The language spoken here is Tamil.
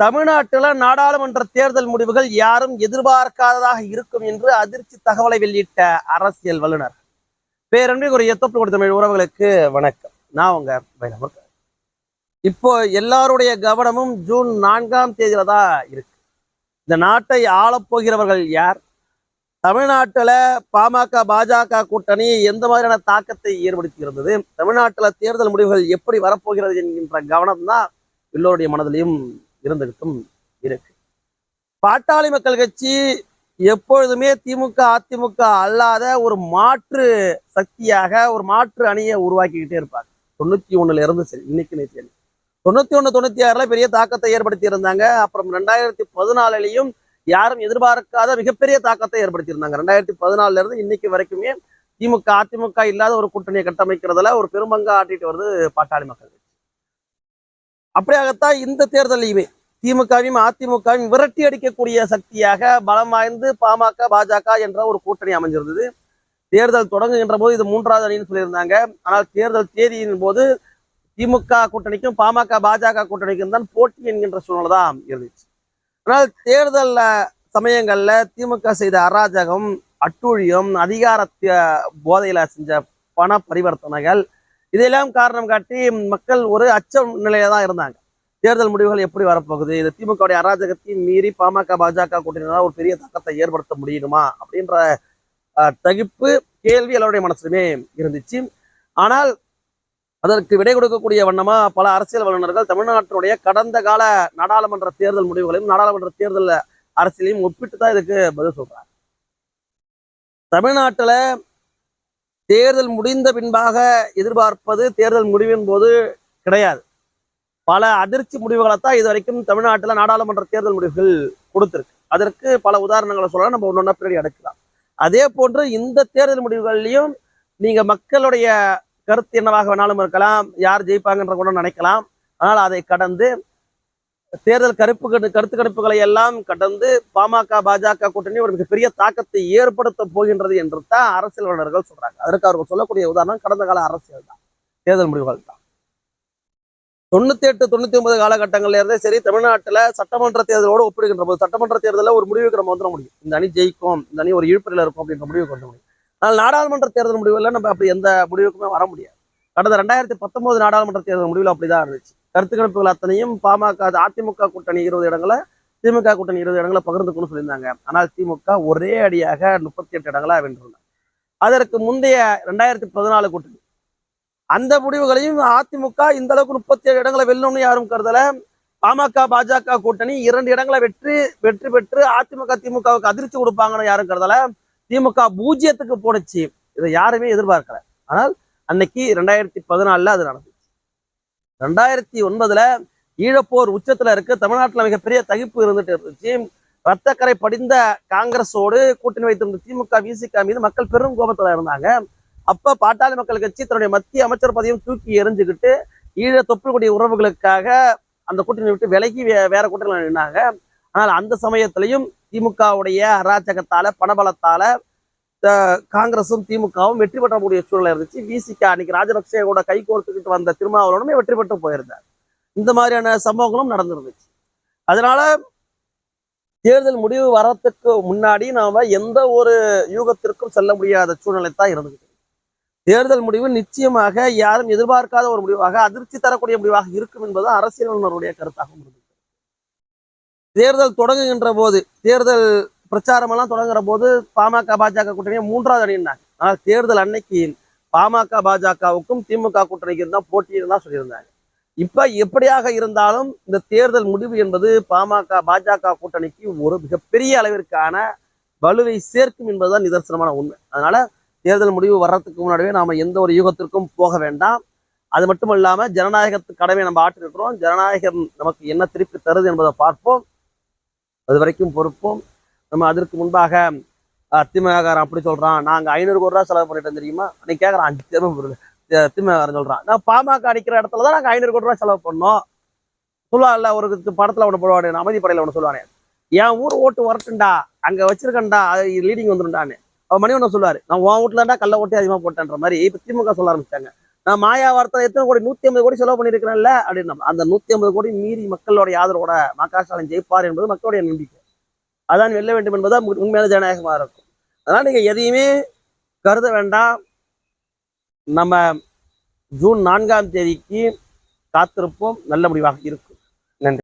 தமிழ்நாட்டுல நாடாளுமன்ற தேர்தல் முடிவுகள் யாரும் எதிர்பார்க்காததாக இருக்கும் என்று அதிர்ச்சி தகவலை வெளியிட்ட அரசியல் வல்லுநர். பேரன்றி ஒரு எத்தப்பு தமிழ் உறவுகளுக்கு வணக்கம். நான் உங்க பைரவர் இப்போ எல்லாருடைய கவனமும் ஜூன் நான்காம் தேதியில தான் இருக்கு. இந்த நாட்டை ஆளப்போகிறவர்கள் யார்? தமிழ்நாட்டுல பாமக பாஜக கூட்டணி எந்த மாதிரியான தாக்கத்தை ஏற்படுத்தி இருந்தது? தமிழ்நாட்டுல தேர்தல் முடிவுகள் எப்படி வரப்போகிறது என்கின்ற கவனம் தான் எல்லோருடைய மனதிலையும் இருந்துகிட்டும் இருக்கு. பாட்டாளி மக்கள் கட்சி எப்பொழுதுமே திமுக அதிமுக அல்லாத ஒரு மாற்று சக்தியாக ஒரு மாற்று அணியை உருவாக்கிக்கிட்டே இருப்பாங்க. தொண்ணூத்தி ஒண்ணுல இருந்து சரி இன்னைக்கு நேற்று தொண்ணூத்தி ஒண்ணு தொண்ணூத்தி ஆறுல பெரிய தாக்கத்தை ஏற்படுத்தி இருந்தாங்க. அப்புறம் ரெண்டாயிரத்தி பதினாலுலயும் யாரும் எதிர்பார்க்காத மிகப்பெரிய தாக்கத்தை ஏற்படுத்தி இருந்தாங்க ரெண்டாயிரத்தி பதினாலுல இருந்து இன்னைக்கு வரைக்குமே திமுக அதிமுக இல்லாத ஒரு கூட்டணியை கட்டமைக்கிறதுல ஒரு பெரும்பங்கா ஆட்டிட்டு வருது பாட்டாளி மக்கள் கட்சி. அப்படியாகத்தான் இந்த தேர்தலையுமே திமுகவையும் அதிமுகவையும் விரட்டி அடிக்கக்கூடிய சக்தியாக பலம் வாய்ந்து பாமக பாஜக என்ற ஒரு கூட்டணி அமைஞ்சிருந்தது. தேர்தல் தொடங்குகின்ற போது இது மூன்றாவது அணின்னு சொல்லியிருந்தாங்க. ஆனால் தேர்தல் தேதியின் போது திமுக கூட்டணிக்கும் பாமக பாஜக கூட்டணிக்கும் தான் போட்டி என்கின்ற சூழ்நிலை தான் இருந்துச்சு. ஆனால் தேர்தல் சமயங்கள்ல திமுக செய்த அராஜகம் அட்டூழியம் அதிகாரத்திய போதையில செஞ்ச பண பரிவர்த்தனைகள் இதையெல்லாம் காரணம் காட்டி மக்கள் ஒரு அச்ச நிலையில தான் இருந்தாங்க. தேர்தல் முடிவுகள் எப்படி வரப்போகுது? இது திமுகவுடைய அராஜகத்தையும் மீறி பாமக பாஜக கூட்டணியினால் ஒரு பெரிய தாக்கத்தை ஏற்படுத்த முடியுமா? அப்படின்ற தகிப்பு கேள்வி எல்லாருடைய மனசுலுமே இருந்துச்சு. ஆனால் அதற்கு விடை கொடுக்கக்கூடிய வண்ணமா பல அரசியல் வல்லுநர்கள் தமிழ்நாட்டினுடைய கடந்த கால நாடாளுமன்ற தேர்தல் முடிவுகளையும் நாடாளுமன்ற தேர்தல் அரசியலையும் ஒப்பிட்டு தான் இதுக்கு பதில் சொல்றாங்க. தமிழ்நாட்டுல தேர்தல் முடிந்த பின்பாக எதிர்பார்ப்பது தேர்தல் முடிவின் போது கிடையாது. பல அதிர்ச்சி முடிவுகளை தான் இது வரைக்கும் தமிழ்நாட்டில் நாடாளுமன்ற தேர்தல் முடிவுகள் கொடுத்துருக்கு. அதற்கு பல உதாரணங்களை சொல்லலாம். நம்ம ஒன்று ஒன்றா பின்னாடி எடுக்கலாம் அதே போன்று இந்த தேர்தல் முடிவுகள்லையும் நீங்க மக்களுடைய கருத்து என்னவாக வேணாலும் இருக்கலாம். யார் ஜெயிப்பாங்கன்ற கூட நினைக்கலாம். ஆனால் அதை கடந்து தேர்தல் கருப்பு கருத்து கணிப்புகளை எல்லாம் கடந்து பாமக பாஜக கூட்டணி ஒரு மிகப்பெரிய தாக்கத்தை ஏற்படுத்த போகின்றது என்று தான் அரசியல் வல்லுநர்கள் சொல்றாங்க. அதற்கு அவர்கள் சொல்லக்கூடிய உதாரணம் கடந்த கால அரசியல் தான் தேர்தல் முடிவுகள் தான் தொண்ணூத்தி எட்டு தொண்ணூத்தி ஒன்பது காலகட்டங்கள்ல இருந்தே சரி தமிழ்நாட்டுல சட்டமன்ற தேர்தலோடு ஒப்பிடுகின்ற போது சட்டமன்ற தேர்தலில் ஒரு முடிவுக்கு நம்ம வந்துட முடியும். இந்த அணி ஜெயிக்கும் இந்த அணி ஒரு இழுப்பறையில் இருக்கும் அப்படின்ற முடிவுக்கு வந்துட முடியும். ஆனால் நாடாளுமன்ற தேர்தல் முடிவுல நம்ம அப்படி எந்த முடிவுக்குமே வர முடியாது. கடந்த ரெண்டாயிரத்தி பத்தொன்பது நாடாளுமன்ற தேர்தல் முடிவில் அப்படிதான் இருந்துச்சு. கருத்து கணிப்புகள் அத்தனையும் பாமக அதிமுக கூட்டணி இருபது இடங்களை திமுக கூட்டணி இருபது இடங்களை பகிர்ந்துக்கணும்னு சொல்லியிருந்தாங்க. ஆனால் திமுக ஒரே அடியாக முப்பத்தி எட்டு இடங்களா வென்றிருந்தாங்க அதற்கு முந்தைய ரெண்டாயிரத்தி பதினாலு கூட்டணி அந்த முடிவுகளையும் அதிமுக இந்த அளவுக்கு முப்பத்தி ஏழு இடங்களை வெல்லணும்னு யாரும் கருதல. பாமக பாஜக கூட்டணி இரண்டு இடங்களை வெற்றி வெற்றி பெற்று அதிமுக திமுகவுக்கு அதிர்ச்சி கொடுப்பாங்கன்னு யாரும் கருதல. திமுக பூஜ்ஜியத்துக்கு போணுச்சு. இதை யாருமே எதிர்பார்க்கல. ஆனால் அன்னைக்கு ரெண்டாயிரத்தி பதினாலுல அது நடந்துச்சு. ரெண்டாயிரத்தி ஒன்பதுல ஈழப்போர் உச்சத்துல இருக்கு. தமிழ்நாட்டுல மிகப்பெரிய தகிப்பு இருந்துட்டு இருந்துச்சு. ரத்தக்கரை படிந்த காங்கிரஸோடு கூட்டணி வைத்திருந்த திமுக விசிக மீது மக்கள் பெரும் கோபத்துல இருந்தாங்க. அப்ப பாட்டாளி மக்கள் கட்சி தன்னுடைய மத்திய அமைச்சர் பதவியும் தூக்கி எறிஞ்சுக்கிட்டு ஈழ தொப்புக்கூடிய உறவுகளுக்காக அந்த கூட்டணி விட்டு விலகி வே- வேற கூட்டணி நின்னாங்க. ஆனால் அந்த சமயத்திலையும் திமுகவுடைய அராஜகத்தால பணபலத்தால காங்கிரசும் காங்கிரஸும் திமுகவும் வெற்றி பெற்றக்கூடிய சூழ்நிலை இருந்துச்சு. விசிகா அன்னைக்கு ராஜபக்சே கூட கை கோர்த்துக்கிட்டு வந்த திருமாவளவனுமே வெற்றி பெற்று போயிருந்தார். இந்த மாதிரியான சம்பவங்களும் நடந்துருந்துச்சு. அதனால தேர்தல் முடிவு வரத்துக்கு முன்னாடி நாம எந்த ஒரு யூகத்திற்கும் செல்ல முடியாத சூழ்நிலை தான் இருந்துச்சு தேர்தல் முடிவு நிச்சயமாக யாரும் எதிர்பார்க்காத ஒரு முடிவாக அதிர்ச்சி தரக்கூடிய முடிவாக இருக்கும் என்பது அரசியல் வல்லுநருடைய கருத்தாகவும் இருந்தது தேர்தல் தொடங்குகின்ற போது தேர்தல் பிரச்சாரம் எல்லாம் தொடங்குற போது பாமக பாஜக கூட்டணியை மூன்றாவது அணினாங்க ஆனால் தேர்தல் அன்னைக்கு பாமக பாஜகவுக்கும் திமுக கூட்டணிக்கு தான் போட்டின்னு தான் சொல்லியிருந்தாங்க. இப்ப எப்படியாக இருந்தாலும் இந்த தேர்தல் முடிவு என்பது பாமக பாஜக கூட்டணிக்கு ஒரு மிகப்பெரிய அளவிற்கான வலுவை சேர்க்கும் என்பதுதான் நிதர்சனமான உண்மை. அதனால தேர்தல் முடிவு வர்றதுக்கு முன்னாடியே நாம எந்த ஒரு யுகத்திற்கும் போக வேண்டாம். அது மட்டும் இல்லாம ஜனநாயகத்து கடமை நம்ம ஆற்றிருக்கிறோம். ஜனநாயகம் நமக்கு என்ன திருப்பி தருது என்பதை பார்ப்போம். அது வரைக்கும் பொறுப்போம். நம்ம அதற்கு முன்பாக அஹ், திமுககாரன் அப்படி சொல்றான் நாங்க ஐநூறு கோடி ரூபா செலவு பண்ணிட்டோம் தெரியுமா? நீ கேட்கறான் அஞ்சு திரும்ப திமுககாரன் சொல்றான். நான் பாமக அடிக்கிற இடத்துல தான் நாங்க ஐநூறு கோடி ரூபா செலவு பண்ணோம். சொல்லுவான்ல ஒரு படத்துல ஒன்று போடுவானே அமைதி படையில ஒன்று சொல்லுவானே. என் ஊர் ஓட்டு வரட்டுண்டா அங்க வச்சிருக்கேன்டா. அது லீடிங் வந்துருண்டான்னு அவர் மணி ஒன்று சொல்லுவாரு நான் உன் வீட்டில்டா கள்ள ஓட்டி அதிகமா போட்டேன்ற மாதிரி. இப்போ திமுக சொல்ல ஆரம்பிச்சாங்க நான் மாயா வார்த்தை எத்தனை கோடி நூத்தி ஐம்பது கோடி செலவு பண்ணியிருக்கிறேன்ல? அப்படின்னு அந்த நூத்தி ஐம்பது கோடி மீறி மக்களுடைய ஆதரவோட மக ஸ்டாலின் ஜெயிப்பார் என்பது மக்களுடைய நம்பிக்கை. அதான் வெல்ல வேண்டும் என்பது உண்மையான ஜனநாயகமா இருக்கும். அதனால நீங்க எதையுமே கருத வேண்டாம். நம்ம ஜூன் நான்காம் தேதிக்கு காத்திருப்போம். நல்ல முடிவாக இருக்கும்.